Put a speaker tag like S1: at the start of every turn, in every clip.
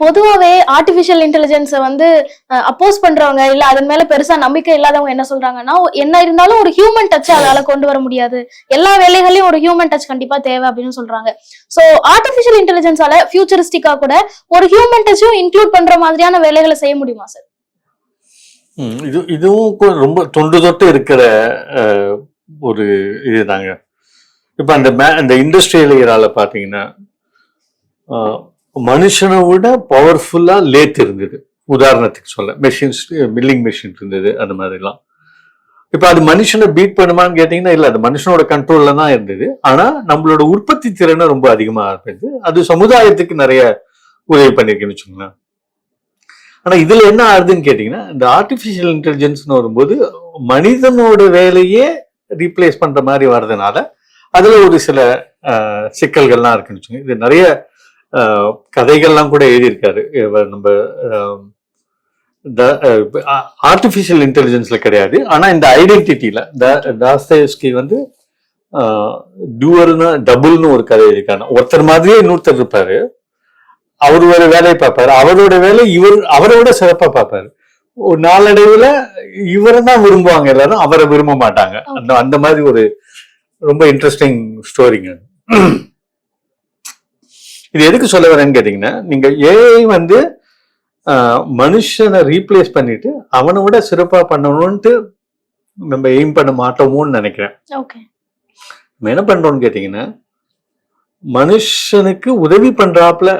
S1: பொதுவாகவே ஆர்டிஃபிஷியல் இன்டெலிஜென்ஸை வந்து அப்போஸ் பண்றவங்க இல்ல அதன் மேல பெருசா நம்பிக்கை இல்லாதவங்க என்ன சொல்றாங்கன்னா என்ன இருந்தாலும் ஒரு ஹியூமன் டச் அதால கொண்டு வர முடியாது. எல்லா வேலைகளையும் ஒரு ஹியூமன் டச் கண்டிப்பா தேவை அப்படின்னு சொல்றாங்க. ஸோ ஆர்டிஃபிஷியல் இன்டெலிஜென்ஸால ஃபியூச்சரிஸ்டிக்கா கூட ஒரு ஹியூமன் டச்சும் இன்க்ளூட் பண்ற மாதிரியான வேலைகளை செய்ய முடியுமா சார்
S2: இது இதுவும் ரொம்ப தொன்று தொட்டு இருக்கிற ஒரு இதுதாங்க. இப்போ அந்த மே அந்த இண்டஸ்ட்ரியல் ஏரியால பார்த்தீங்கன்னா மனுஷனை விட பவர்ஃபுல்லா லேத் இருந்தது. உதாரணத்துக்கு சொல்ல மெஷின்ஸ் மில்லிங் மெஷின் இருந்தது அந்த மாதிரிலாம். இப்போ அது மனுஷனை பீட் பண்ணுமான்னு கேட்டிங்கன்னா இல்லை அது மனுஷனோட கண்ட்ரோல்ல தான் இருந்தது. ஆனா நம்மளோட உற்பத்தி திறனை ரொம்ப அதிகமாக இருந்தது அது சமுதாயத்துக்கு நிறைய உதவி பண்ணியிருக்குன்னு வச்சுக்கோங்களேன். ஆனா இதுல என்ன ஆகுதுன்னு கேட்டீங்கன்னா இந்த ஆர்டிபிஷியல் இன்டெலிஜென்ஸ்னு வரும்போது மனிதனோட வேலையே ரீப்ளேஸ் பண்ற மாதிரி வர்றதுனால அதுல ஒரு சில சிக்கல்கள்லாம் இருக்குன்னு வச்சுக்கோங்க. இது நிறைய கதைகள்லாம் கூட எழுதியிருக்காரு. நம்ம ஆர்டிஃபிஷியல் இன்டெலிஜென்ஸ்ல கிடையாது. ஆனா இந்த ஐடென்டிட்டியில தாஸ்தேஸ்கி வந்து டூவர்னு டபுள்னு ஒரு கதை எழுதியிருக்காங்க ஒருத்தர் மாதிரியே இன்னொருத்தர் இருப்பாரு. அவர் ஒரு வேலையை பார்ப்பாரு. அவரோட வேலை இவர் அவரோட சிறப்பா பார்ப்பாரு. ஒரு நாளடைவுல இவரை தான் விரும்புவாங்க எல்லாரும். அவரை விரும்ப மாட்டாங்க. அந்த அந்த மாதிரி ஒரு ரொம்ப இன்ட்ரெஸ்டிங் ஸ்டோரிங்க இது எதுக்கு சொல்ல வரேன்னு கேட்டீங்கன்னா நீங்க ஏஐ வந்து மனுஷனை ரீப்ளேஸ் பண்ணிட்டு அவனை விட சிறப்பா பண்ணணும்ட்டு நம்ம எய்ம் பண்ண மாட்டோமோன்னு நினைக்கிறேன்.
S1: ஓகே
S2: நம்ம என்ன பண்றோம்னு கேட்டீங்கன்னா மனுஷனுக்கு உதவி பண்றாப்புல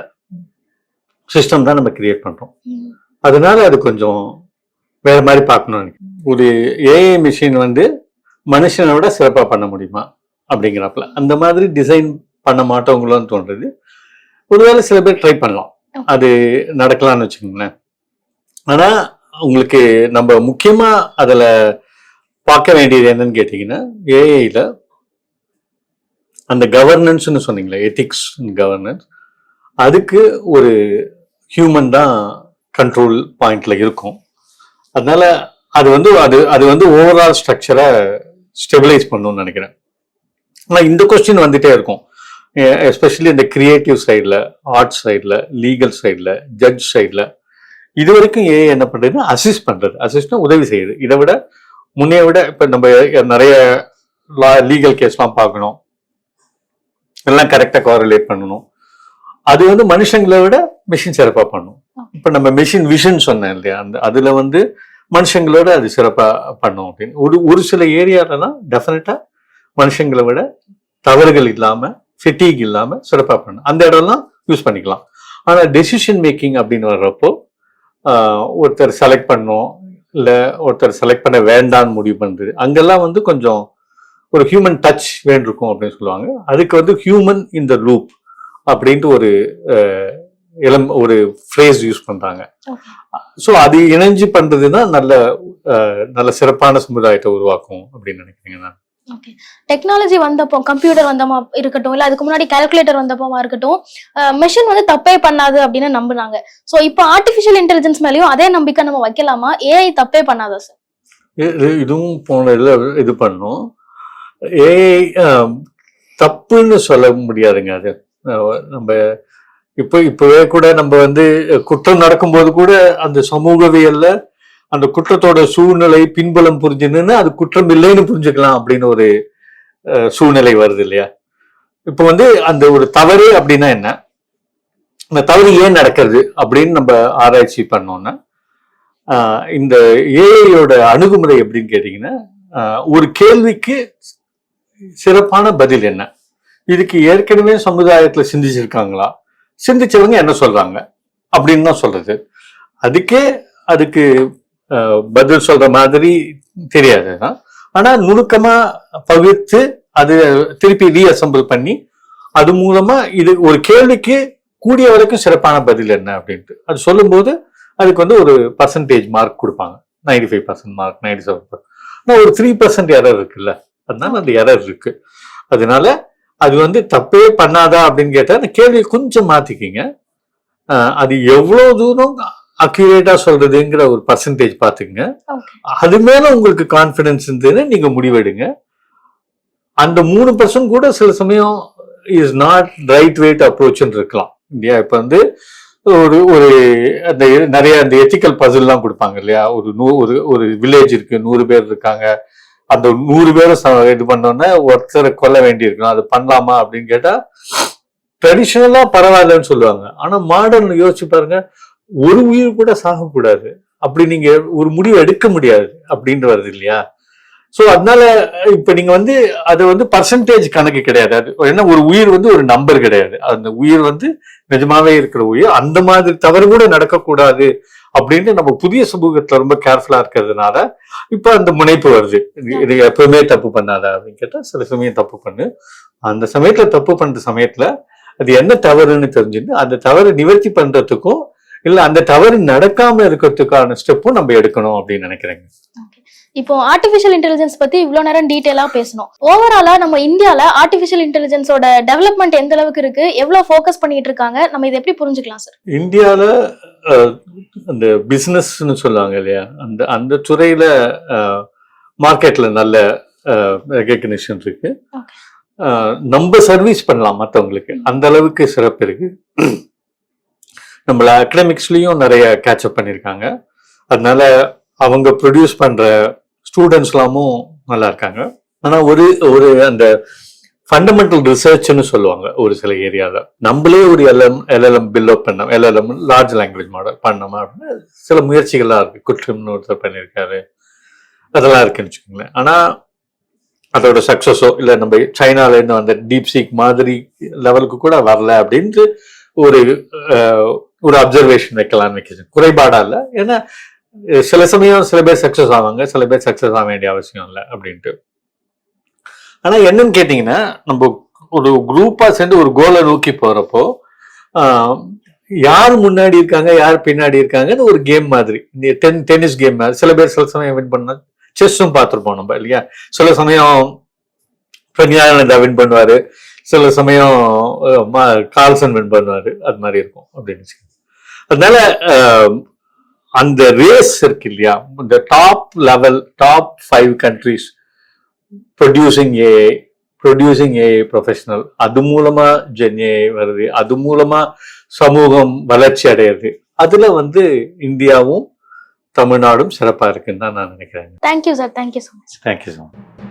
S2: சிஸ்டம் தான் நம்ம கிரியேட் பண்றோம். அதனால அது கொஞ்சம் வேற மாதிரி பார்க்கணும் நினைக்கிறேன். ஒரு ஏஐ மிஷின் வந்து மனுஷனை விட சிறப்பா பண்ண முடியுமா? அப்படிங்கிறப்பல. அந்த மாதிரி டிசைன் பண்ண மாட்டவங்களோன்னு தோன்றது. ஒருவேளை சில பேர் ட்ரை பண்ணலாம். அது நடக்கலாம்னு வச்சுக்கோங்களேன். ஆனா உங்களுக்கு நம்ம முக்கியமா அதுல பார்க்க வேண்டியது என்னன்னு கேட்டீங்கன்னா ஏஐல அந்த கவர்னன்ஸ்னு சொன்னீங்களே எத்திக்ஸ் கவர்னன்ஸ் அதுக்கு ஒரு ஹியூமன் தான் கண்ட்ரோல் பாயிண்ட்ல இருக்கும். அதனால அது வந்து அது அது வந்து ஓவரால் ஸ்ட்ரக்சரை ஸ்டெபிலைஸ் பண்ணணும்னு நினைக்கிறேன். ஆனால் இந்த கொஸ்டின் வந்துட்டே இருக்கும். எஸ்பெஷலி இந்த கிரியேட்டிவ் சைடில் ஆர்ட் சைடில் லீகல் சைடில் ஜட்ஜ் சைடில் இது வரைக்கும் ஏஐ என்ன பண்ணுறதுன்னா அசிஸ்ட் பண்ணுறது அசிஸ்ட்னா உதவி செய்யுது. இதை விட முன்னே விட இப்போ நம்ம நிறைய லா லீகல் கேஸ்லாம் பார்க்கணும். எல்லாம் கரெக்டாக கோரிலேட் பண்ணணும். அது வந்து மனுஷங்களை விட மிஷின் சிறப்பாக பண்ணும். இப்போ நம்ம மிஷின் விஷன் சொன்னேன் இல்லையா? அந்த அதில் வந்து மனுஷங்களோட அது சிறப்பாக பண்ணும் அப்படின்னு. ஒரு ஒரு சில ஏரியாலலாம் டெஃபினட்டாக மனுஷங்களை விட தவறுகள் இல்லாமல் ஃபிட்டிக் இல்லாமல் சிறப்பாக பண்ணும் அந்த இடம்லாம் யூஸ் பண்ணிக்கலாம். ஆனால் டெசிஷன் மேக்கிங் அப்படின்னு வர்றப்போ ஒருத்தர் செலக்ட் பண்ணோம் இல்லை ஒருத்தர் செலக்ட் பண்ண வேண்டான்னு முடிவு பண்ணுறது அங்கெல்லாம் வந்து கொஞ்சம் ஒரு ஹியூமன் டச் வேண்டிருக்கும் அப்படின்னு சொல்லுவாங்க. அதுக்கு வந்து ஹியூமன் இன் த லூப் அப்படின்ட்டு ஒரு இளம் ஒரு ஃப்ரேஸ் யூஸ்
S1: Okay.
S2: ஸோ அது இணைஞ்சு பண்றதுன்னா நல்ல நல்ல சிறப்பான சமுதாயத்தை உருவாக்கும் அப்படின்னு நினைக்கிறீங்க நான்?
S1: ஓகே டெக்னாலஜி வந்தப்போ கம்ப்யூட்டர் வந்தமா இருக்கட்டும் இல்ல அதுக்கு முன்னாடி கால்குலேட்டர் வந்தப்போமா இருக்கட்டும் மெஷின் வந்து தப்பே பண்ணாது அப்படின்னு நம்புனாங்க. சோ இப்போ ஆர்டிபிஷியல் இன்டெலிஜென்ஸ் மேலயும் அதே நம்பிக்கை நம்ம வைக்கலாமா? ஏஐ தப்பே பண்ணாதா சார்
S2: இது- இது- இதுவும் போன இது பண்ணும். ஏஐ தப்புன்னு சொல்ல முடியாதுங்க அது. நம்ம இப்போ இப்பவே கூட நம்ம வந்து குற்றம் நடக்கும்போது கூட அந்த சமூகவியல்ல அந்த குற்றத்தோட சூழ்நிலை பின்பலம் புரிஞ்சுன்னு அது குற்றம் இல்லைன்னு புரிஞ்சுக்கலாம் அப்படின்னு ஒரு சூழ்நிலை வருது இல்லையா? இப்போ வந்து அந்த ஒரு தவறு அப்படின்னா என்ன? இந்த தவறு ஏன் நடக்கிறது அப்படின்னு நம்ம ஆராய்ச்சி பண்ணோம்னா இந்த ஏஐயோட அணுகுமுறை எப்படின்னு கேட்டிங்கன்னா ஒரு கேள்விக்கு சிறப்பான பதில் என்ன? இதுக்கு ஏற்கனவே சமுதாயத்தில் சிந்திச்சிருக்காங்களா? சிந்திச்சவங்க என்ன சொல்றாங்க? அப்படின்னு தான் சொல்றது. அதுக்கே அதுக்கு பதில் சொல்ற மாதிரி தெரியாது. தான் ஆனா நுணுக்கமா பகிர்த்து அது திருப்பி ரீஅசம்பிள் பண்ணி அது மூலமா இது ஒரு கேள்விக்கு கூடிய வரைக்கும் சிறப்பான பதில் என்ன அப்படின்ட்டு. அது சொல்லும்போது அதுக்கு வந்து ஒரு பர்சன்டேஜ் மார்க் கொடுப்பாங்க. Ninety five percent mark ninety seven ஆனால் ஒரு த்ரீ பர்சன்ட் எரர் இருக்குல்ல? அதனால அந்த எரர் இருக்கு. அதனால அது வந்து தப்பே பண்ணாதா அப்படின்னு கேட்டா அந்த கேள்வியை கொஞ்சம் மாத்திக்கிங்க. அது எவ்வளவு தூரம் அக்யூரேட்டா சொல்றதுங்கிற ஒரு பர்சன்டேஜ் பாத்துக்கங்க
S1: ஓகே
S2: அது மேல உங்களுக்கு கான்பிடன்ஸ் இருந்ததுன்னு நீங்க முடிவெடுங்க. அந்த மூணு பர்சன்ட் கூட சில சமயம் is not right way to அப்ரோச்னு இருக்கலாம். இல்லையா? இப்ப வந்து ஒரு ஒரு அந்த நிறைய அந்த எத்திக்கல் பசில்லாம் கொடுப்பாங்க இல்லையா? ஒரு நூ ஒரு ஒரு வில்லேஜ் இருக்கு நூறு பேர் இருக்காங்க. அந்த நூறு பேரும் ச- இது பண்ணோன்னே ஒருத்தரை கொல்ல வேண்டியிருக்கணும். அது பண்ணலாமா அப்படின்னு கேட்டா ட்ரெடிஷ்னலா பரவாயில்லன்னு சொல்லுவாங்க. ஆனா மாடர்ன் யோசிச்சு பாருங்க ஒரு உயிர் கூட சாகக்கூடாது. அப்படி நீங்க ஒரு முடிவு எடுக்க முடியாது அப்படின்ட்டு வருது இல்லையா? ஸோ அதனால இப்ப நீங்க வந்து அது வந்து பர்சன்டேஜ் கணக்கு கிடையாது. அது ஏன்னா ஒரு உயிர் வந்து ஒரு நம்பர் கிடையாது. அந்த உயிர் வந்து நிஜமாவே இருக்கிற உயிர் அந்த மாதிரி தவறு கூட நடக்கக்கூடாது அப்படின்னு நம்ம புதிய சமூகத்துல ரொம்ப கேர்ஃபுல்லா இருக்கிறதுனால இப்ப அந்த முனைப்பு வருது. இது- இது எப்பவுமே தப்பு பண்ணாத அப்படின்னு கேட்டா சில சமயம் தப்பு பண்ணு. அந்த சமயத்துல தப்பு பண்ற சமயத்துல அது என்ன தவறுன்னு தெரிஞ்சுட்டு அந்த தவறை நிவர்த்தி பண்றதுக்கும் இல்ல அந்த தவறு நடக்காம இருக்கிறதுக்கான ஸ்டெப்பும் நம்ம எடுக்கணும் அப்படின்னு நினைக்கிறேங்க.
S1: இப்போ ஆர்டிஃபிஷியல் இன்டெலிஜென்ஸ் பத்தி இவ்வளவு நேரம் டீடைலா பேசணும். ஓவராலா நம்ம இந்தியால ஆர்டிஃபிஷியல் இன்டெலிஜென்ஸோட டெவலப்மெண்ட் எந்த அளவுக்கு இருக்கு எவ்வளவு ஃபோக்கஸ் பண்ணிட்டு இருக்காங்க நம்ம இதை எப்படி புரிஞ்சுக்கலாம் சார்
S2: இந்தியால அந்த பிசினஸ்னு சொல்லுவாங்க இல்லையா அந்த அந்த துறையில மார்க்கெட்ல நல்ல ரெகக்னிஷன் இருக்கு. நம்ம சர்வீஸ் பண்ணலாம் மற்றவங்களுக்கு அந்த அளவுக்கு சிறப்பு இருக்கு. நம்மள அகடமிக்ஸ்லேயும் நிறைய கேட்சப் பண்ணியிருக்காங்க அதனால அவங்க ப்ரொடியூஸ் பண்ணுற ஸ்டூடெண்ட்ஸ்லாமும் நல்லா இருக்காங்க. ஆனால் ஒரு ஒரு அந்த ஃபண்டமெண்டல் ரிசர்ச்னு சொல்லுவாங்க ஒரு சில ஏரியாவில் நம்மளே ஒரு எல்எம் எல்எல்எம் பில்அப் பண்ணோம் எல்எல்எம் லார்ஜ் லாங்குவேஜ் மாடல் பண்ணோமா அப்படின்னா சில முயற்சிகள்லாம் இருக்குது குற்றம்னு ஒருத்தர் பண்ணியிருக்காரு அதெல்லாம் இருக்குன்னு வச்சுக்கோங்களேன். ஆனால் அதோட சக்ஸஸோ இல்லை நம்ம சைனால இருந்து வந்த டீப் சீக் மாதிரி லெவலுக்கு கூட வரல அப்படின்ட்டு ஒரு ஒரு அப்சர்வேஷன் வைக்கலாம்னு வைக்கிறேன் குறைபாடா இல்லை. ஏன்னா சில சமயம் சில பேர் சக்சஸ் ஆவாங்க சில பேர் சக்சஸ் ஆக வேண்டிய அவசியம் இல்லை அப்படின்ட்டு. ஆனா என்னன்னு கேட்டீங்கன்னா நம்ம ஒரு குரூப்பா சேர்ந்து ஒரு கோலை நோக்கி போறப்போ யார் முன்னாடி இருக்காங்க யார் பின்னாடி இருக்காங்கன்னு ஒரு கேம் மாதிரி. இந்த டென் டென்னிஸ் கேம் மாதிரி. சில பேர் சில சமயம் வின் பண்ண செஸ்ஸும் பார்த்துருப்போம் நம்ம இல்லையா? சில சமயம் பிரக்ஞானந்தா வின் பண்ணுவாரு. சில சமயம் கால்சன் வின் பண்ணுவாரு. அது மாதிரி இருக்கும் அப்படின்னு. அதனால அந்த ரேஸ் இருக்கு இல்லையா? இந்த top level top five countries producing a producing a professional அது மூலமா ஜென் ஏ வருது. அது மூலமா சமூகம் வளர்ச்சி அடையுது. அதுல வந்து இந்தியாவும் தமிழ்நாடும் சிறப்பா இருக்குன்னு தான் நான் நினைக்கிறேன்
S1: thank you sir thank you so much
S2: thank you so much